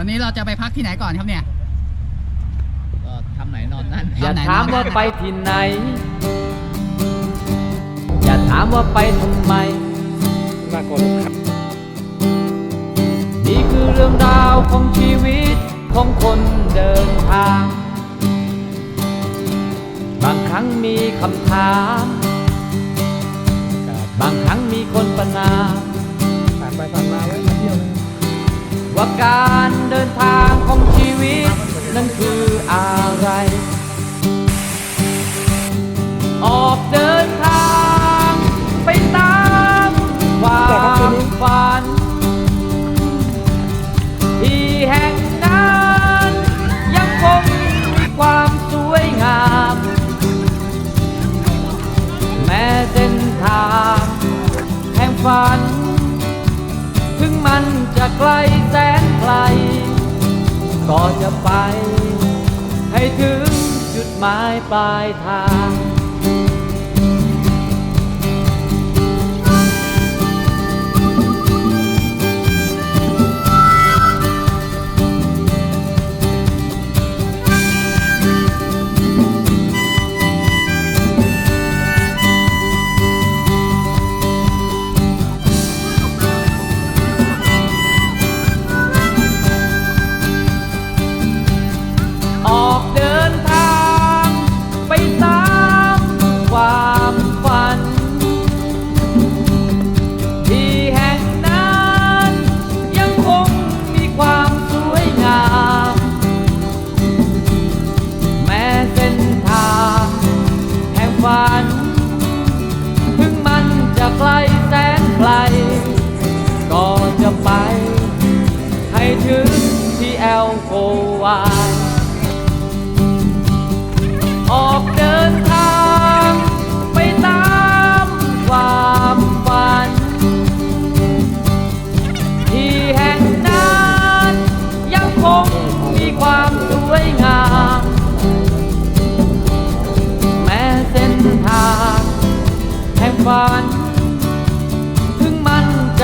วันนี้เราจะไปพักที่ไหนก่อนครับเนี่ย ก็ทำไหนนอนนั่นอย่าทำไหนถามว่าไปที่ไหน อย่าถามว่าไปทำไมน่ากลัวทุกขับ นี่คือเรื่องราวของชีวิตของคนเดินทาง บางครั้งมีคำถาม บางครั้งมีคนประนามผ่านไปผ่านมาไว้มาเที่ยวเลย ว่าการเดินทางของชีวิต นั้นคืออะไร ออกเดิน จะไป ให้ถึงจุดหมายปลายทาง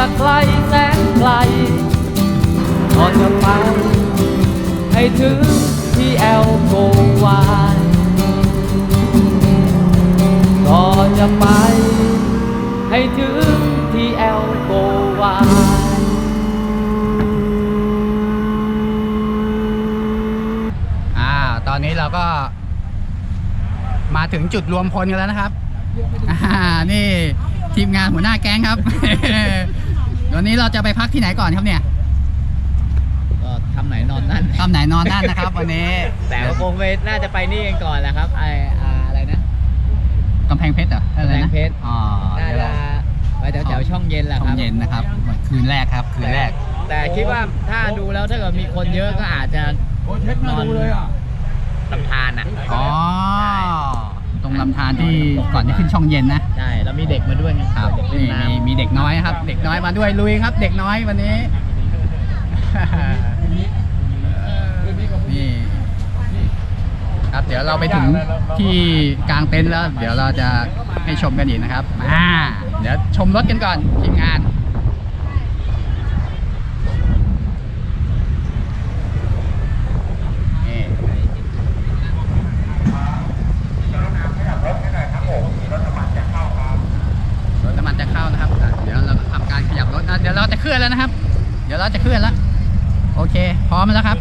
มันจะไกลแสนไกลก็จะไปให้ถึงที่แอลโกวายก็จะไปให้ถึงที่แอลโกวายอ่าตอนนี้เราก็มาถึงจุดรวมพลกันแล้วนะครับ อ่า นี่ทีมงานหัวหน้าแก๊งครับ วันนี้เราจะไปพักที่ไหนก่อนครับเนี่ยก็ทำไหนนอนนั่น คำไหนนอนนั่นนะครับ วันนี้แต่ก็คงไปน่าจะไปนี่กันก่อนแหละครับไออาอะไรนะกำแพงเพชรเหรออะไรนะกำแพงเพชรอ๋อน่าเดี๋ยวจะเราไปแถวๆช่องเย็นแหละช่คอรังบ เย็นนะครับคืนแรกครับคืนแรก แต่คิดว่าถ้าดูแล้วถ้าเกิดมีคนเยอะก็อาจจะนอนลำธารอะ อ๋อ ตรงลำธารที่ก่อนจะขึ้นช่องเย็นนะใช่แล้วมีเด็กมาด้วยไงครับเด็กเล่นนี่น้มีมีเด็กน้อยครับ เด็กน้อยมาด้วยลุยครับ เด็กน้อยวันนี้นี่ครับเดี๋ยวเราไปถึงที่กลางเต็นท์แล้ว เดี๋ยวเราจะให้ชมกันอีกนะครับอ่าเดี๋ยวชมรถกันก่อนทีมงานนี่รถน้ำมันจะเข้านะครับอะเดี๋ยวเราทำการขยับรถนะเดี๋ยวเราจะเคลื่อนแล้วนะครับ เดี๋ยวเราจะเคลื่อนแล้ว โอเค พร้อมแล้วครับ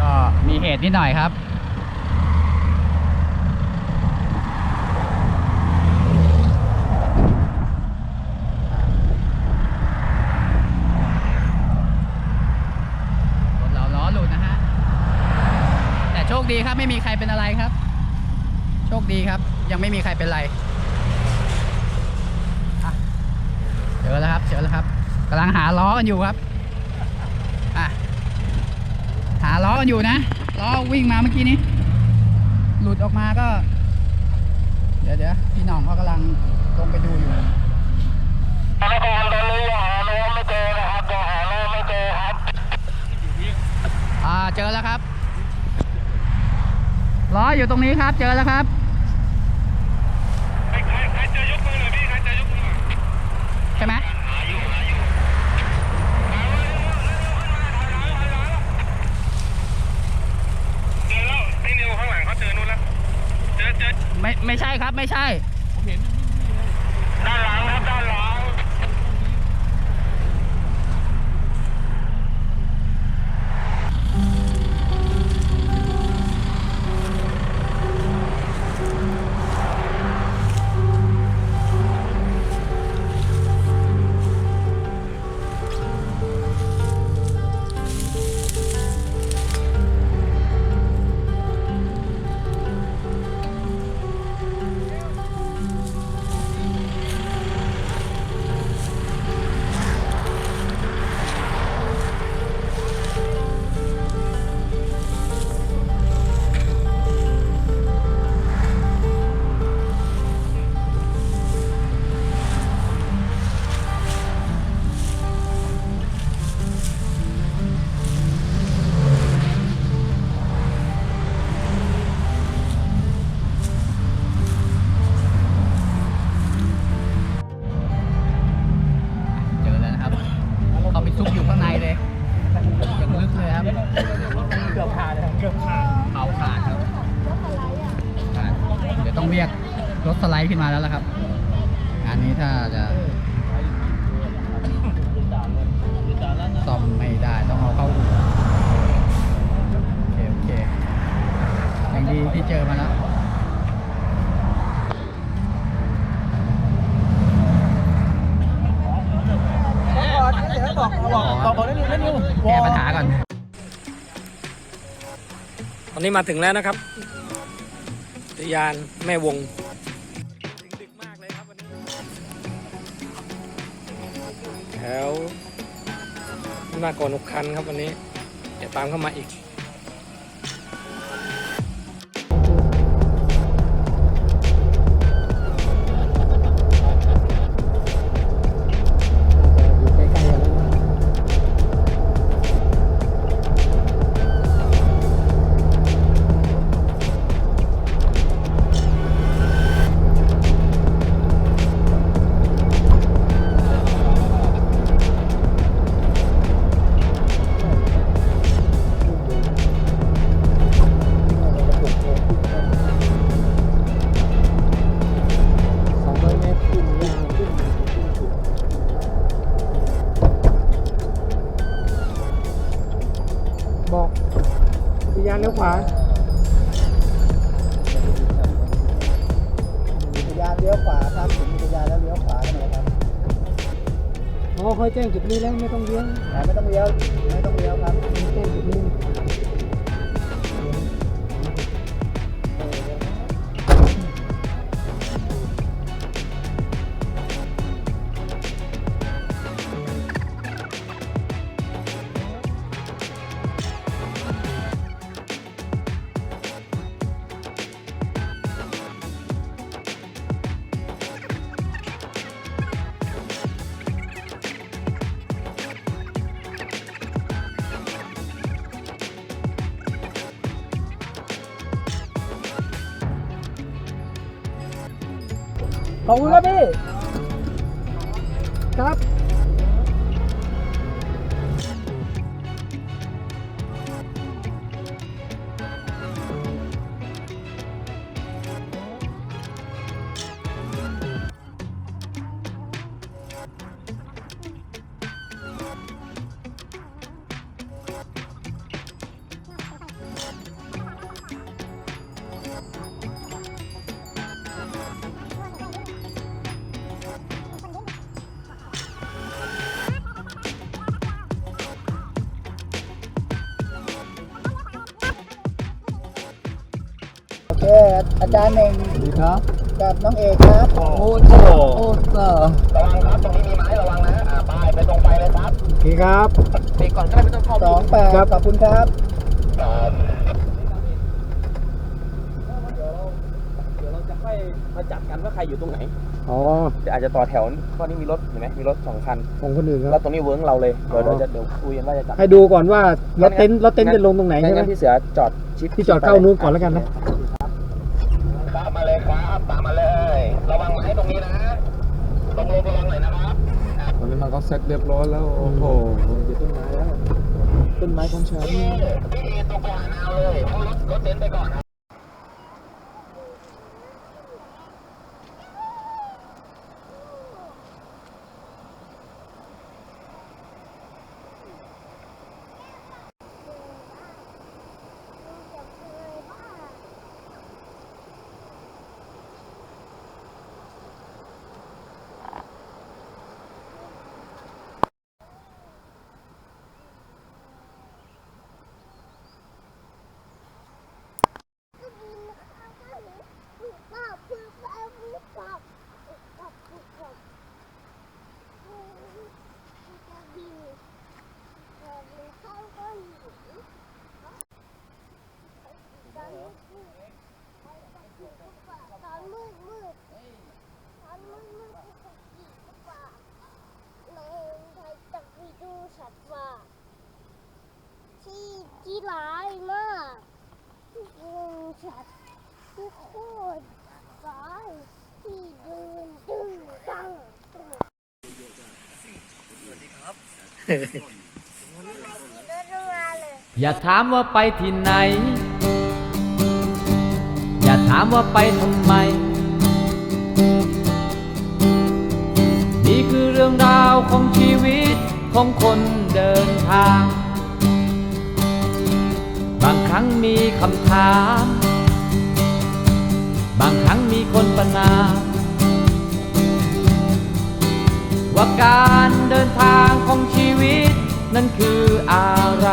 ก็มีเหตุ นิดหน่อยครับรถเราล้อหลุดนะฮะ แต่โชคดีครับไม่มีใครเป็นอะไรครับ โชคดีครับ ยังไม่มีใครเป็นไรเจอแล้วครับเจอแล้วครับกำลังหาล้อกันอยู่ครับอะหา ล้อกันอยู่นะล้อวิ่งมาเมื่อกี้นี้ หลุดออกมาก็ เดี๋ยวเดี๋ยวพี่หน้องเขากำลังลงไปดูอยู่อ่าเจอแล้วครับล้ออยู่ตรงนี้ครับ เจอแล้วครับใช่ไหมเจอแล้วไอ้นิวข้างหลัง เจอนู่นแล้ว เจอเจอไม่ไม่ใช่ครับไม่ใช่ นี้มาถึงแล้วนะครับทยานแม่วงดึกมากเลยครับวันนี้แถวหน้าก่อนอุกคันครับวันนี้เดี๋ยวตามเข้ามาอีก ยานเลี้ยวขวาอุทยานเลี้ยวขวาครับถึงอุทยานแล้วเลี้ยวขวาเลยครับอ๋อเคยแจ้งจุดนี้แล้วไม่ต้องเลี้ยว ไม่ต้องเลี้ยวไม่ต้องเลี้ยว ขอบคุณครับพี่ ครับ จารย์เองดีครับกับน้องเอกครับโอ้โหโอ้เตอร์ระวังครับตรงนี้มีไม้ระวังนะอ่าไปไปตรงไปเลยครับโอเคครับเบรกก่อนก็ได้ไม่ต้องเข้าสองแปดขอบคุณครับคมาจับกันว่าใครอยู่ตรงไหน อ๋อเดี๋ยวอาจจะต่อแถวเพราะนี่มีรถเห็นไหมมีรถสองคันของคนอื่นคแล้รัวบตรงนี้เวิร์กเราเลย เดี๋ยวอ๋อเดี๋ยวจะเดี๋ยวคุยกันว่าจะจับ ให้ดูก่อนว่ารถเต็นท์รถเต็นท์จะลงตรงไหนงั้ใช่นไหมงั้นพี่เสือจอดชิดพี่จอดเข้านู้นก่อนแล้วกันนะ ตามมาเลยครับตามมาเลย ระวังไม้ตรงนี้นะตรงลงระวังหน่อยนะครับ ตอนนี้มันก็เซตเรียบร้อยแล้ว โอ้โหเดี๋ยวต้นไม้แล้ว ต้นไม้ของฉัน พี่ตรงไปหานาวเลยเพราะรถรถเต็นท์ไปก่อนนะ ตอนมืดมืดตอนมืดมืดที่จะขี่หรือเปล่าในไทยจะไปดูสัตว์ป่าที่ที่ร้ายมากยิง สัตว์ที่โคตรร้ายที่เดินดึงดังอย่าถามว่าไปที่ไหน อย่าถามว่าไปทำไม นี่คือเรื่องราวของชีวิตของคนเดินทาง บางครั้งมีคำถาม บางครั้งมีคนประนามว่าการเดินทางของชีวิต นั้นคืออะไร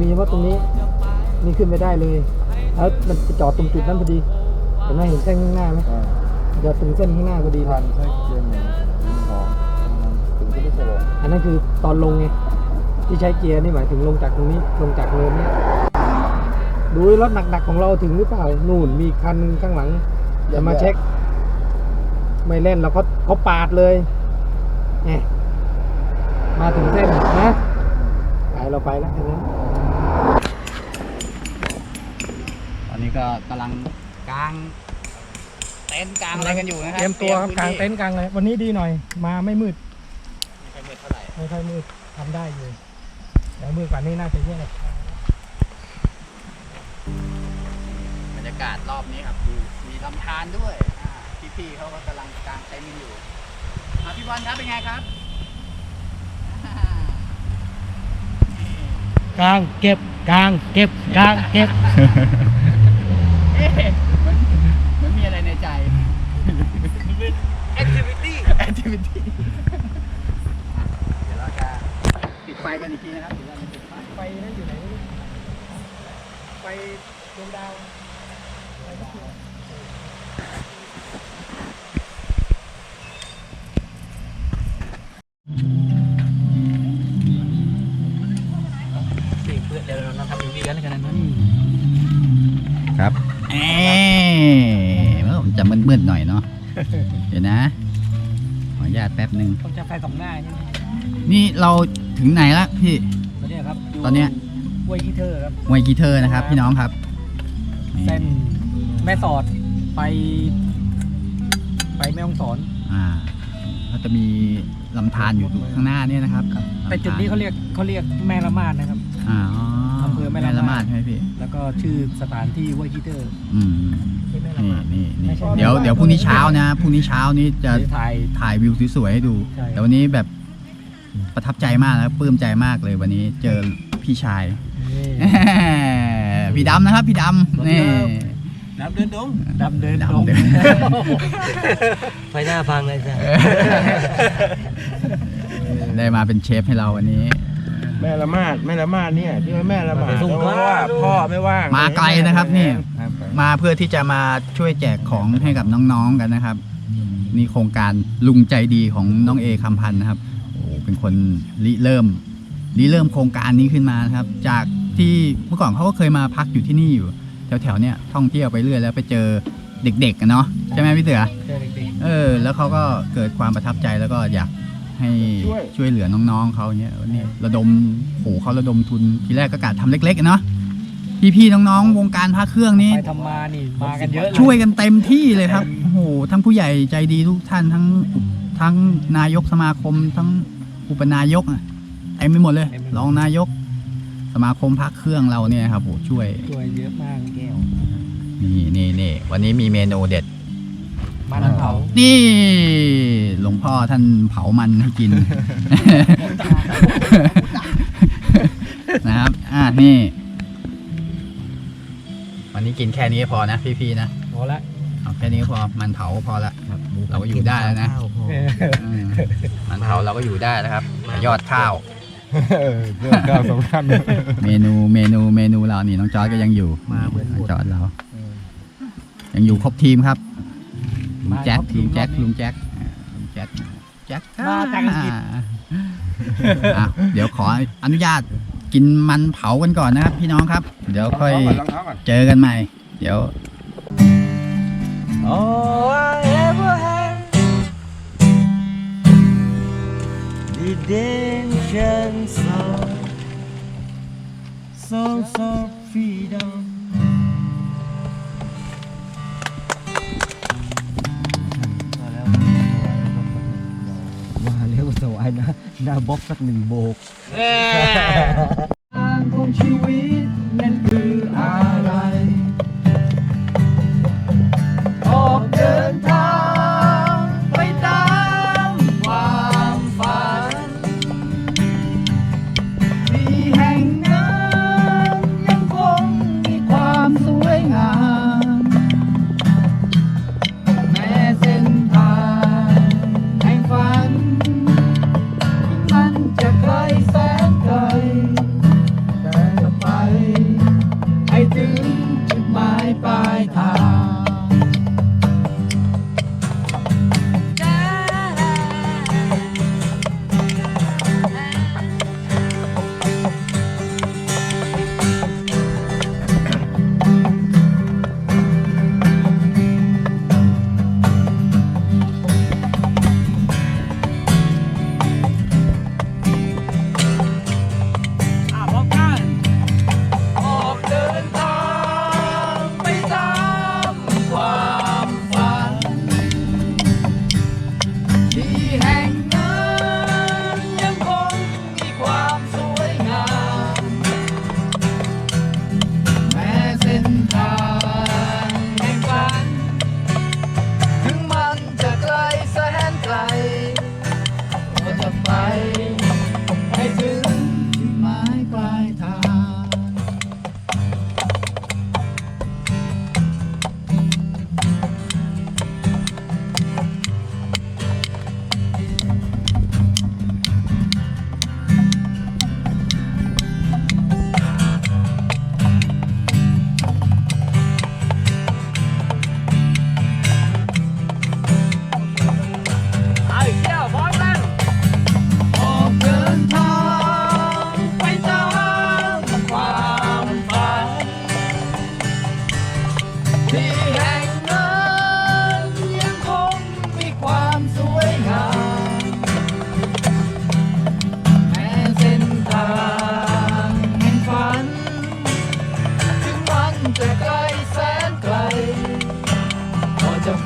มีเฉพาะตรงนี้นี่ขึ้นไปได้เลยแล้วมันจะจอดตรงจุดนั้นพอดีเห็นไหมเห็นเส้นข้างหน้าไหมจอดตรงเส้นข้างหน้าพอดีเลยอันนั้นคือตอนลงไงที่ใช้เกียร์นี่หมายถึงลงจากตรงนี้ลงจากเนินนี่ดูรถหนักๆของเราถึงหรือเปล่านู่นมีคันหนึ่งข้างหลังจะมาเช็ค ไม่เล่นเราเขาเขาปาดเลยแหมมาถึงเส้นนะไปเราไปแล้วแค่นั้น อนนี้ก็กำลังกางเต็นท์กางอะไรกันอยู่นะครับเตรียมตัวครับพื้กลางเต็นท์กลางเลยวันนี้ดีหน่อย มาไม่มืดไม่มืดเท่าไหร่ไม่ค่อยมืดทำได้อยู่แต่มืดกว่านี้น่าจะแย่บรรยากาศรอบนี้ครับมีลำธารด้วยอ่าพี่ๆเขาก็กำลังกางเต็นท์กันอยู่อะพี่บอลครับเป็นไงครับอ่านี่กลางเก็บกลางเก็บกลางเก็บเอ๊ะ มันมันมีอะไรในใจ activity activity เดี๋ยวเราจะปิดไฟกันอีกทีนะครับเดี๋ยวเราจะปิดไฟไปนั่นอยู่ไหนไม่รู้ไปดวงดาว เดี๋ยวนะ ขออนุญาตแป๊บหนึ่งต้องจะไฟสองหน้าใช่ไหมนี่เราถึงไหนละพี่ ตอนเนี้ยครับยู่ตอนเนี้ย ห้วยยี่เทอร์ครับมวยกีเทอร์นะครับ พี่น้องครับนี่เส้นแม่สอดไป ไปแม่ฮ่องสอน อ่าก็จะมีลำธารอยู่ข้างหน้าเนี่ยนะครับแต่จุดนี้เขาเรียกเขาเรียกแม่ละมาดนะครับ อ่าอำ เภอแม่ละมาดใช่ไหมพี่แล้วก็ชื่อสถานที่ห้วยยี่เทอร์อืมที่แม่ละนี่มาด นี่นี่ไม่ใช่เดี๋ยวเดี๋ยวพรุ่งนี้เช้านะพรุ่งนี้เช้านี้จะเดี๋ยวถ่าย ถ่ายวิวสวยๆให้ดู ใช่ แต่วันนี้แบบประทับใจมากแล้วปลื้มใจมากเลยวันนี้เจอพี่ชาย นี่ พี่ดำนะครับ พี่ดำนี่ดำเดินดงดำเดินดงดำเดินไฟหน้าพังเลยจ้ะได้มาเป็นเชฟให้เราวันนี้ แม่ละมาดแม่ละมาดเนี่ยที่ว่าแม่ละมาดเพราะว่าพ่อไม่ว่างมาไกลนะครับนี่มาเพื่อที่จะมาช่วยแจกของให้กับน้องๆกันนะครับนี่โครงการลุงใจดีของน้องเอคำพันธ์นะครับโอ้โหเป็นคนริเริ่มริเริ่มโครงการนี้ขึ้นมานะครับ จากที่เมื่อก่อนเขาก็เคยมาพักอยู่ที่นี่อยู่แถวๆเนี้ยท่องเที่ยวไปเรื่อยแล้วไปเจอเด็กๆกันเนาะใช่ไหมพี่เสือเจอเด็กเออ แล้วเขาก็เกิดความประทับใจแล้วก็อยาก ให้ช่วยเหลือน้องๆเขาเนี้ยเนี่ยระดมโหเขาระดมทุนทีแรกก็กะทำเล็กๆอะเนาะพี่ๆน้องๆวงการพระเครื่องๆนี้ไปทำมานี่มากันเยอะเลช่วยกันเต็มที่เลยครับโอ้โหทั้งผู้ใหญ่ใจดีทุกท่านทั้งอุปทั้งนายกสมาคมทั้งอุปนายกอะเต็มไปหมดเลยรองนายก สมาคมพักเครื่องเราเนี่ยครับโอ้โหช่วยช่วยเยอะมากแก้วนี่นี่นี่วันนี้มีเมนูเด็ด มันเผานี่หลวงพ่อท่านเผามันให้กิน นะครับ อ่านี่ วันนี้กินแค่นี้พอนะพี่ๆนะพอละเอาแค่นี้ก็พอมันเผาก็พอละเราก็อยู่ได้แล้วนะอืมมันเผาเราก็อยู่ได้นะครับแต่ยอดข้าวเรื่องข้าวสำคัญเมนูเมนูเมนูเรานี่น้องจอร์ดก็ยังอยู่มาเหมือนน้องจอร์ดเรา ยังอยู่ครบทีมครับ ลุงแจ็คทีมแจ็คลุงแจ็คอ่าลุงแจ็คแจ็คมาจากอังกฤษ อะเดี๋ยวขออนุญาตกินมันเผากันก่อนนะครับ พี่น้องครับ เดี๋ยวค่อยเจอกันใหม่ เดี๋ยว All I ever had Redemption song Songs of freedom หน้าบ็อกสักหนึ่งโบก ทางของชีวิต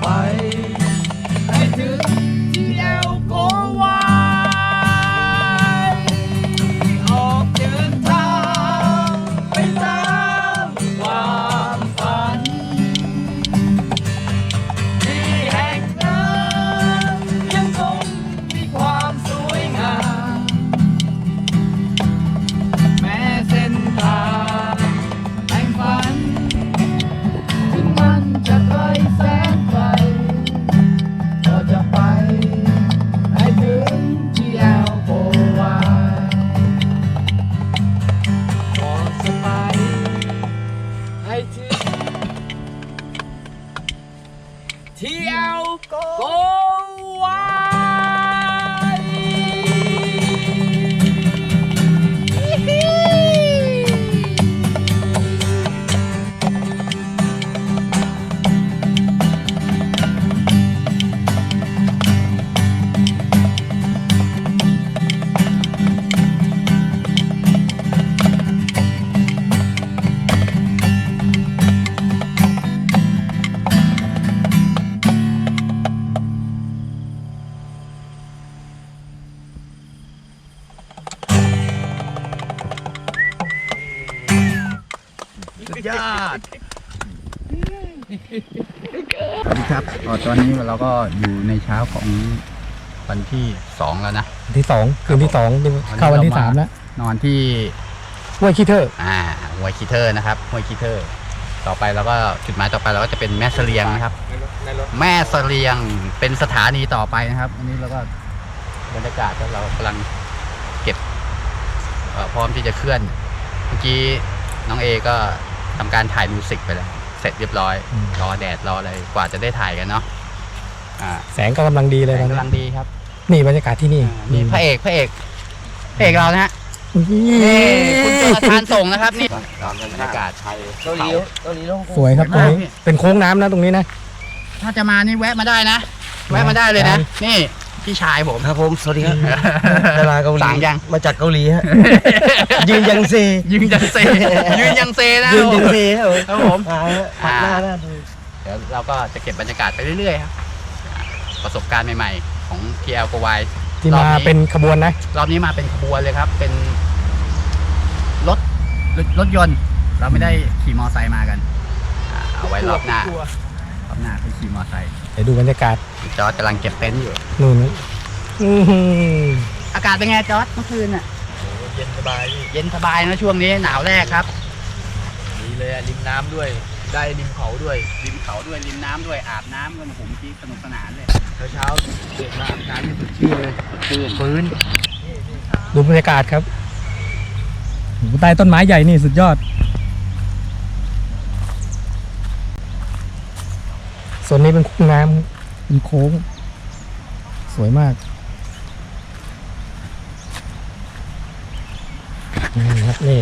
I ก็อยู่ในเช้าของวันที่สองแล้วนะที่สองคืนที่สองเข้าวันที่สามแล้วนอนที่ห้วยขี้เถอะอ่าห้วยคีเทอร์นะครับห้วยคีเทอร์ ต่อไปเราก็จุดหมายต่อไปเราก็จะเป็นแม่เสลียงนะครับ แม่เสลียงเป็นสถานีต่อไปนะครับ อันนี้เราก็บรรยากาศก็เรากำลังเก็บเอ่อพร้อมที่จะเคลื่อน เมื่อกี้น้องเอก็ทำการถ่ายมิวสิกไปแล้ว เสร็จเรียบร้อย รอแดดรออะไรกว่าจะได้ถ่ายกันเนาะ อ่าแสงก็กำลังดีเลยแสงนะกำลังดีครับนี่บรรยากาศที่นี่นี่พระเอกพระเอกพระเอกเรานะฮะนี่นี่คุณโจนาธานส่งนะครับนี่บรรยากาศไทยเกาหลีเกาหลีต้องสวยครับตรงนี้สวยมากเป็นโค้งน้ำนะตรงนี้นะถ้าจะมานี่แวะมาได้นะ แวะมาได้เลยนะนี่พี่ชายผมครับผมสวัสดีครับดาราเกาหลีสั่งยังมาจากเกาหลีฮะยืนยังเซยืนยังเซยืนยังเซนะยืนยังเซครับผมครับผมอ่าฮะปัดหน้าหน้าดูเดี๋ยวเราก็จะเก็บบรรยากาศไปเรื่อยๆครับ ประสบการณ์ใหม่ๆ ของ TL กวายที่มาเป็นขบวนนะ รอบนี้มาเป็นขบวนเลยครับ เป็นรถรถรถยนต์ เราไม่ได้ขี่มอไซค์มากันอ่าเอาไว้รอบหน้ารอบหน้าไปขี่มอไซค์เดี๋ยวดูบรรยากาศจอร์จกำลังเก็บเต็นท์อยู่ นู่นนะอื้อหืออากาศเป็นไงจอร์จเมื่อคืนอะ เย็นสบายพี่เย็นสบายนะช่วงนี้หนาวแรกครับ ดีเลยอะริมน้ำด้วย ได้ริมเขาด้วย ริมเขาด้วยริมน้ำด้วยอาบน้ำกันผมที่สนุกสนานเลย เช้าๆเด็กมาอาบน้ำนี่สดชื่นเลยชื่นฟื้นดูบรรยากาศครับโอ้โหใต้ต้นไม้ใหญ่นี่สุดยอดส่วนนี้เป็นคุ้งน้ำเป็นโค้ง สวยมากนี่ครับนี่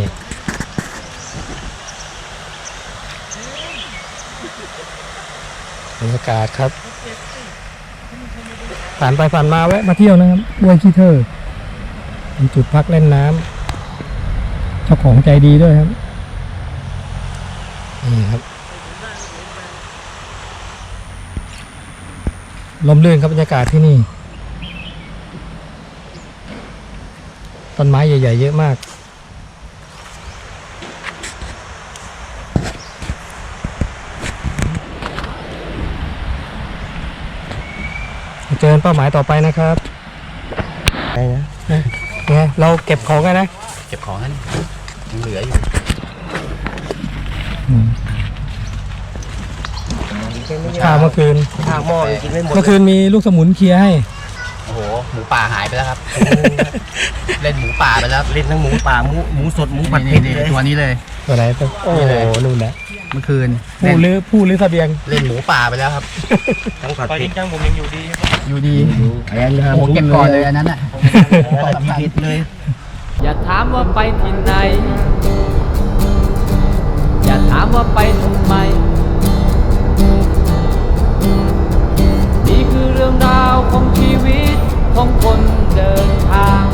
บรรยากาศครับ ผ่านไปผ่านมาแวะมาเที่ยวนะครับบ้วยขี้เธอเป็นจุดพักเล่นน้ำเจ้าของใจดีด้วยครับนี่ครับลมลื่นครับบรรยากาศที่นี่ต้นไม้ใหญ่ ๆ เยอะมาก เจอกันเป้าหมายต่อไปนะครับไงนะเนี่ยเราเก็บของกันนะเก็บของนั่นยังเหลืออยู่ข้าวเมื่อคืนข้าวหม้อยังกินไม่หมดเมื่อคืนมีลูกสมุนเคลียร์ให้โอ้โหหมูป่าหายไปแล้วครับ เล่นหมูป่าไปแล้วเล่นทั้งหมูป่าหมูหมูสดหมูผัดนี่เผ็ดนี่เลยตัวนี้เลยตัวไหนตัวโอ้นี่โหเลยนู่นแหละ เมื่อคืนผู้เล่นหรือผู้หรือเสบียง เล่นหมูป่าไปแล้วครับ ทั้งผัดเผ็ดอยู่ดีไอ้อันทำโอ้โหเก็บก่อนเลยอันนั้นอะผัดเผ็ดเลยอย่าถามว่าไปที่ไหน อย่าถามว่าไปทำไม นี่คือเรื่องราวของชีวิตของคนเดินทาง